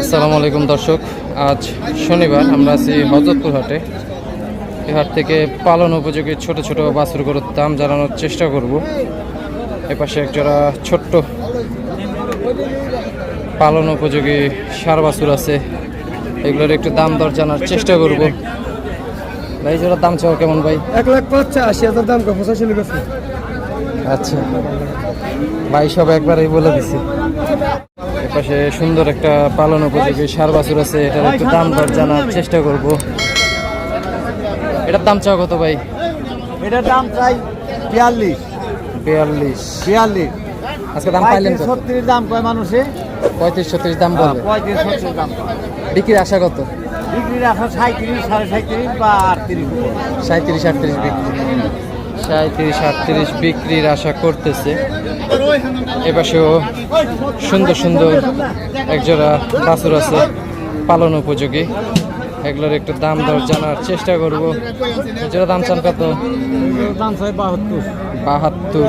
আসসালামু আলাইকুম দর্শক আজ শনিবার আমরা আছি হজরতপুর হাটে। এই হাট থেকে পালন উপযোগী ছোট ছোট বাছুর গরুর দাম জানানোর চেষ্টা করব। এপাশে একজোড়া ছোট্ট পালন উপযোগী সার বাছুর আছে। এগুলোর একটু দাম দর জানার চেষ্টা করব। ভাই জোড়ার দাম চাও কেমন ভাই? এক লাখ আশি হাজার দাম পঁচাশি আচ্ছা। ভাই সব একবারেই বলে দিছি। এপাশে সুন্দর একটা পালন উপযোগী সার বাছুর আছে এটার একটু দাম দর জানার চেষ্টা করব। এটার দাম চাও কত ভাই? এটার দাম চাই বিয়াল্লিশ। বিয়াল্লিশ। বিয়াল্লিশ। আজকে দাম পাইলেন ছত্রিশ দাম কয় মানুষে? পঁয়ত্রিশ ছত্রিশ দাম বলে পঁয়ত্রিশ ছত্রিশ দাম কয়। বিক্রির আশা কত? বিক্রির সাঁত্রিশ সাড়ে সাঁত্রিশ বা আটত্রিশ। সাঁত্রিশ আটত্রিশ বিক্রি। সাঁত্রিশ আটত্রিশ বিক্রির আশা করতেছে। এপাশেও সুন্দর সুন্দর একজোড়া বাছুর আছে পালন উপযোগী। এগুলোর একটু দাম দর জানার চেষ্টা করব। যেটা দাম চান কত? দাম চাই বাহাত্তর। বাহাত্তর।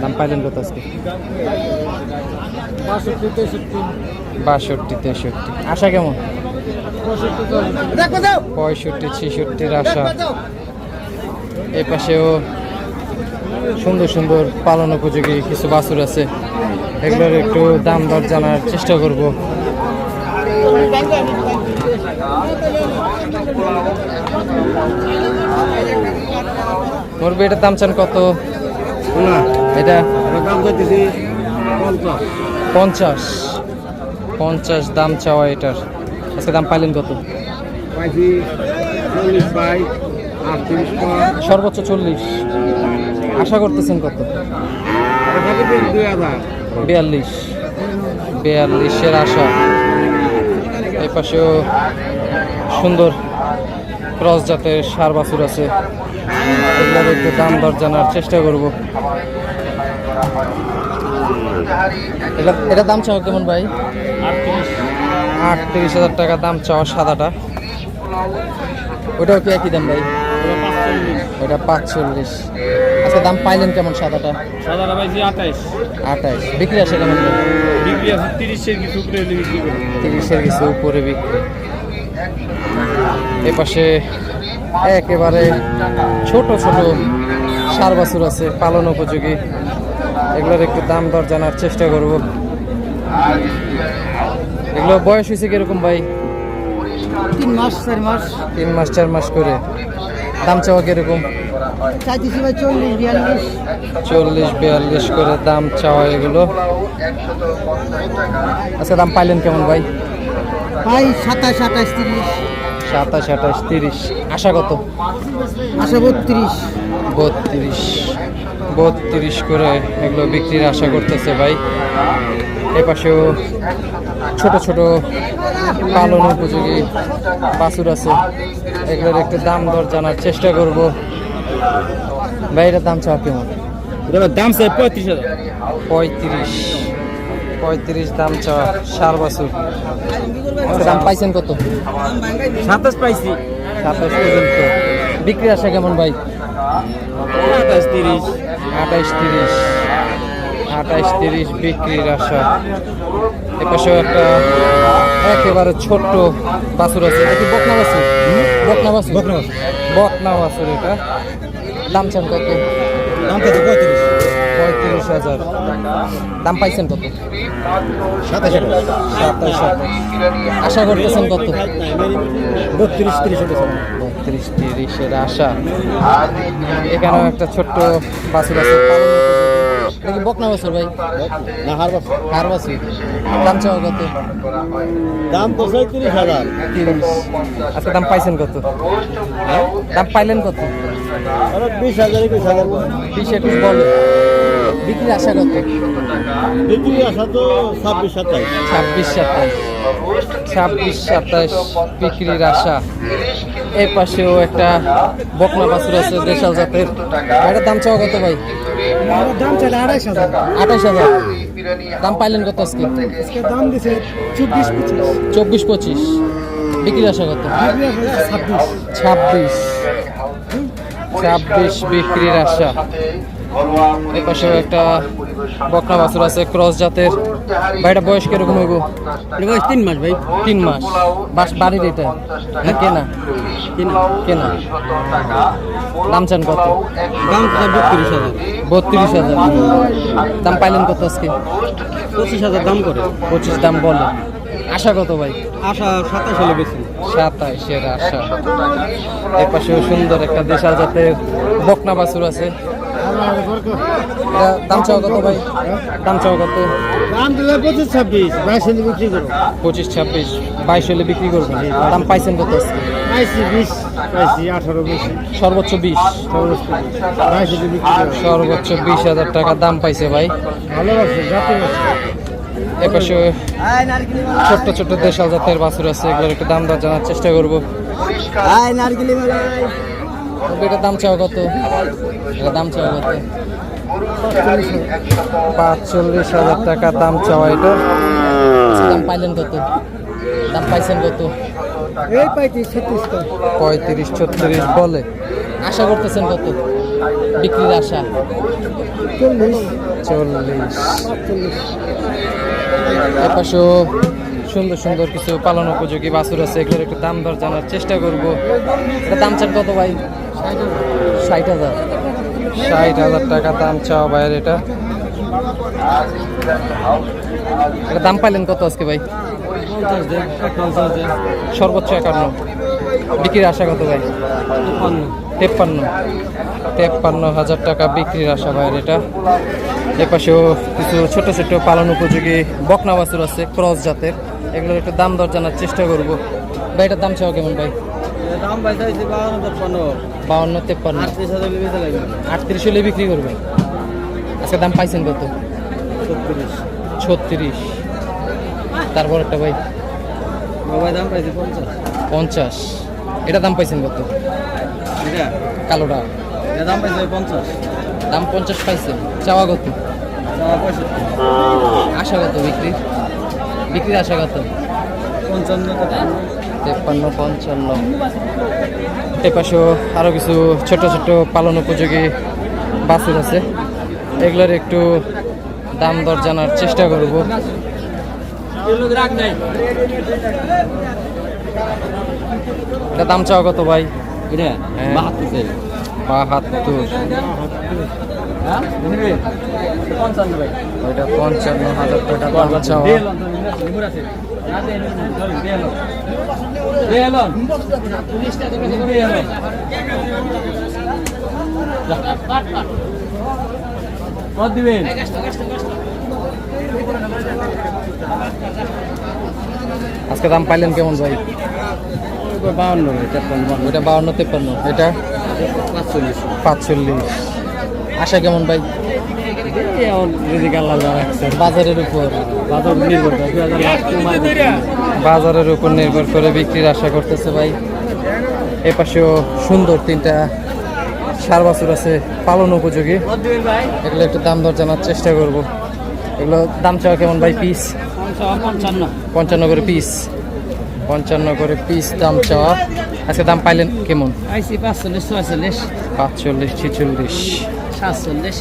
দাম পাইলেন কত আজকে? বাষট্টি তেষট্টি। আশা কেমন? পঁয়ষট্টি পঁয়ষট্টি ছেষট্টির আশা। এ পাশেও সুন্দর সুন্দর পালন উপযোগী কিছু বাছুর আছে। এগুলোর একটু দাম দর জানার চেষ্টা করব। মোর এটার দাম চান কত? এটা? পঞ্চাশ। পঞ্চাশ। পঞ্চাশ দাম চাওয়া এটার। আজকে দাম পাইলেন কত? সর্বোচ্চ চল্লিশ। আশা করতেছেন কত? বিয়াল্লিশ। বিয়াল্লিশের আশা। এই পাশেও সুন্দর ক্রস জাতের সার বাছুর আছে। এগুলোর একটু দাম দর জানার চেষ্টা করব। এটা এটা দাম চাও কেমন ভাই? আটত্রিশ। আটত্রিশ হাজার টাকা দাম চাওয়া সাদাটা। ওটাও কি একই দাম ভাই? ওটা পাঁচচল্লিশ। আচ্ছা দাম পাইলেন কেমন সাদাটা? সাদারা পাইছি আঠাইশ। আঠাইশ। বিক্রি আসে কেমন? বিক্রি আছে তিরিশের কিছু উপরে বিক্রি করি। তিরিশের কিছু উপরে বিক্রি। এ পাশে একেবারে ছোট ছোট সার বাছুর আছে পালন উপযোগী। এগুলোর একটু দাম দর জানার চেষ্টা করব। এগুলো বয়স হয়েছে কীরকম ভাই? তিন মাস চার মাস। তিন মাস চার মাস করে। দাম চাওয়া কীরকম? চল্লিশ বিয়াল্লিশ করে দাম চাওয়া এগুলো। আচ্ছা দাম পাইলেন কেমন ভাই? ভাই সাতাশ আঠাশ তিরিশ। সাতাশ আঠাশ তিরিশ। আশা কত? আশা বত্রিশ। বত্রিশ। বত্রিশ করে এগুলো বিক্রির আশা করতেছে ভাই। এ পাশেও ছোট ছোট পালন উপযোগী বাছুর আছে। এগুলোর একটু দাম দর জানার চেষ্টা করব। ভাই এটার দাম চাওয়া কেমন? দাম চাই পঁয়ত্রিশ হাজার। পঁয়ত্রিশ। পঁয়ত্রিশ দাম চাওয়া সার বাছুর। আচ্ছা, দাম পাইছেন কত? সাতাশ পাইছি। সাতাশ পর্যন্ত বিক্রি আসা কেমন ভাই? আঠাশ তিরিশ। আঠাইশ তিরিশ। আঠাইশ তিরিশ বিক্রির আশা। এপাশেও একটা একেবারে ছোট্ট বাছুর আছে। এটা কি বকনা বাছুর? বকনা বাছুর? বকনা বাছুর। বকনা বাছুর এটা। দাম চান কত? দাম চাইছি পঁয়ত্রিশ। পঁয়ত্রিশ হাজার। দাম পাইছেন কত? সাতাশ আঠাশ সাতাশ আশা করতেছেন কত? বত্রিশ তিরিশ বত্রিশ তিরিশের আশা। এখানেও একটা ছোট্ট বাছুর আছে। বকনা বাছুর ভাই? না হার বছর। কার বাছুর। দাম চাওয়া কত? দাম তো তিরিশ হাজার। তিরিশ। আজকে দাম পাইছেন কত? দাম পাইলেন কত? আরে বিশ হাজার একুশ হাজার বিশ একুশ বল। বিক্রির আশা কত? বিক্রি আসা তো ছাব্বিশ সাতাইশ। ছাব্বিশ সাতাশ ছাব্বিশ সাতাশ বিক্রির আশা। এর পাশেও একটা বকনা বাছুর আছে দেশাল জাতের। এটার দাম চাওয়া কত ভাই? দাম চাইলে আড়াইশ হাজার। আঠাশ হাজার। দাম পাইলেন কত আজকে? আজকে দাম দিছে চব্বিশ পঁচিশ। চব্বিশ পঁচিশ। বিক্রির আশা কত? ছাব্বিশ। ছাব্বিশ। ছাব্বিশ। বিক্রির আশা। এই পাশেও একটা বকনা বাছুর আছে ক্রস জাতের। ভাইটা বয়স কীরকম হইব? বয়স তিন মাস ভাই। তিন মাস। বাস বাড়ির এটা? না কেনা? কেনা দাম চান কত? দাম বত্রিশ হাজার। বত্রিশ হাজার। দাম পাইলেন কত আজকে? পঁচিশ হাজার দাম করে। পঁচিশ দাম বলে। আশা কত ভাই? আশা সাতাশ হলে বেশি। সাতাইশের আশা। এর পাশেও সুন্দর একটা দেশাল জাতের বকনা বাছুর আছে। দাম চাও কত ভাই? দাম চাও কত? দাম দিলে পঁচিশ ছাব্বিশ বাইশ হলে বিক্রি করো পঁচিশ ছাব্বিশ বাইশ হলে বিক্রি করবেন দাম পাইছেন কত পাইছি বিশ পাইছি আঠারো বেশি। সর্বোচ্চ বিশ। সর্বোচ্চ বাইশ হলে বিক্রি সর্বোচ্চ বিশ হাজার টাকা দাম পাইছে ভাই। ভালোবাসে জাতি এপাশে ছোট্ট ছোট্ট দেশাল জাতের বাছুর আছে এগুলোর একটু দাম দর জানার চেষ্টা করব। আয় নারকেলি এটার দাম চাও কত? এটা দাম চাও কত? পাঁচচল্লিশ হাজার টাকা দাম চাওয়া এটা। দাম পাইলেন কত? দাম পাইছেন কত? এই পাইছি ছত্রিশ পঁয়ত্রিশ ছত্রিশ বলে। আশা করতেছেন কত? বিক্রির আশা? চল্লিশ। চল্লিশ। সুন্দর সুন্দর কিছু পালন উপযোগী বাছুর আছে। এগুলোর একটু দাম দর জানার চেষ্টা করব। এটা দাম চান কত ভাই? ষাট হাজার। ষাট হাজার টাকা দাম চাওয়া ভাইয়ের এটা? এটা দাম পাইলেন কত আজকে ভাই? সর্বোচ্চ একান্ন। বিক্রির আশা কত ভাই? তেপ্পান্ন। তেপ্পান্ন। হাজার টাকা বিক্রির আশা ভাইয়ের এটা। এপাশেও কিছু ছোট ছোট পালন উপযোগী বকনা বাছুর আছে ক্রস জাতের। এগুলোর একটু দাম দর জানার চেষ্টা করব। ভাই এটার দাম চাও কেমন ভাই? দাম তেপ্পান্ন। বাউন্ন তেপ্পান্ন। আটত্রিশ হাজার লাগবে। আটত্রিশ হলে বিক্রি করবেন আজকে দাম পাইছেন কত? ছত্রিশ। ছত্রিশ। তারপর একটা ভাই দাম পাইছি পঞ্চাশ। পঞ্চাশ। এটা দাম পাইছেন কত? এটা? কালোটা। এটা দাম পাইছি পঞ্চাশ। দাম পঞ্চাশ পাইছেন। চাওয়া কত? চাওয়া পঁয়ষট্টি। আশা কত বিক্রির? বিক্রির আশা কত? তেপ্পান্ন পঞ্চান্ন। এ পাশেও আরও কিছু ছোট ছোট পালন উপযোগী বাছুর আছে। এগুলোর একটু দাম দর জানার চেষ্টা করব। এটা দাম চাওয়া কত ভাই? হ্যাঁ। বাহাত্তর। ওইটা পঞ্চান্ন হাজার টাকা দাম চাওয়া। দিবেন আজকে দাম পাইলেন কেমন ভাই? বাউন্ন তেপ্পান্ন। ওইটা বাউন্ন তেপ্পান্ন। এটা? পাঁচচল্লিশ। পাঁচচল্লিশ। আশা কেমন ভাই? বাজারের উপর। বাজারের উপর নির্ভর করে বিক্রির আশা করতেছে ভাই। এ পাশেও সুন্দর তিনটা সার বছর আছে পালন উপযোগী। এগুলো একটু দাম দর জানার চেষ্টা করব। এগুলো দাম চাওয়া কেমন ভাই পিস পঞ্চান্ন। পঞ্চান্ন করে পিস পঞ্চান্ন করে পিস দাম চাওয়া। আজকে দাম পাইলেন কেমন? পাঁচচল্লিশ ছয়চল্লিশ। পাঁচচল্লিশ ছিচল্লিশ। সাতচল্লিশ।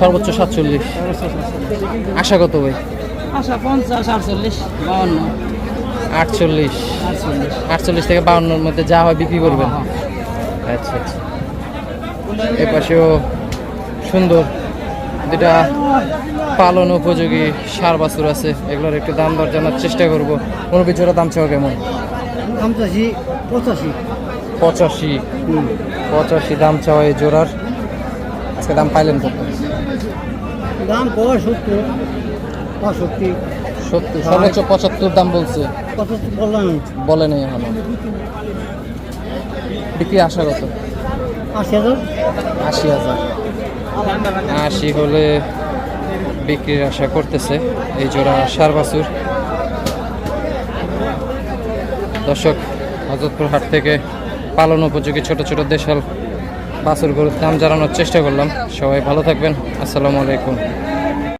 সর্বোচ্চ সাতচল্লিশ। আশা কত ভাই পঞ্চাশ আটচল্লিশ বাউন্ন। আটচল্লিশ। থেকে বাউন্নর মধ্যে যা হয় বিক্রি করবেন। আচ্ছা আচ্ছা। এ পাশেও সুন্দর যেটা পালন উপযোগী সার বাছুর আছে। এগুলোর একটু দাম দর জানার চেষ্টা করব। মুরগি জোড়া দাম চাও কেমন? পঁচাশি। পঁচাশি। পঁচাশি দাম চাওয়া এই জোড়ার। আজকে দাম পাইলেন কত? দাম পঁয়ষট্টি পঁয়ষট্টি। সত্তর সর্বোচ্চ পঁচাত্তর দাম বলছে। পঁচাত্তর বললাম। বলে নেই এখনও। বিক্রি আশা কত? আশি হাজার। আশি হাজার। আশি হলে বিক্রির আশা করতেছে। এই জোড়া সার বাছুর। দর্শক হজরতপুর হাট থেকে পালন উপযোগী ছোট ছোট দেশাল বাছুর গরুর দাম জানানোর চেষ্টা করলাম। সবাই ভালো থাকবেন। আসসালামু আলাইকুম।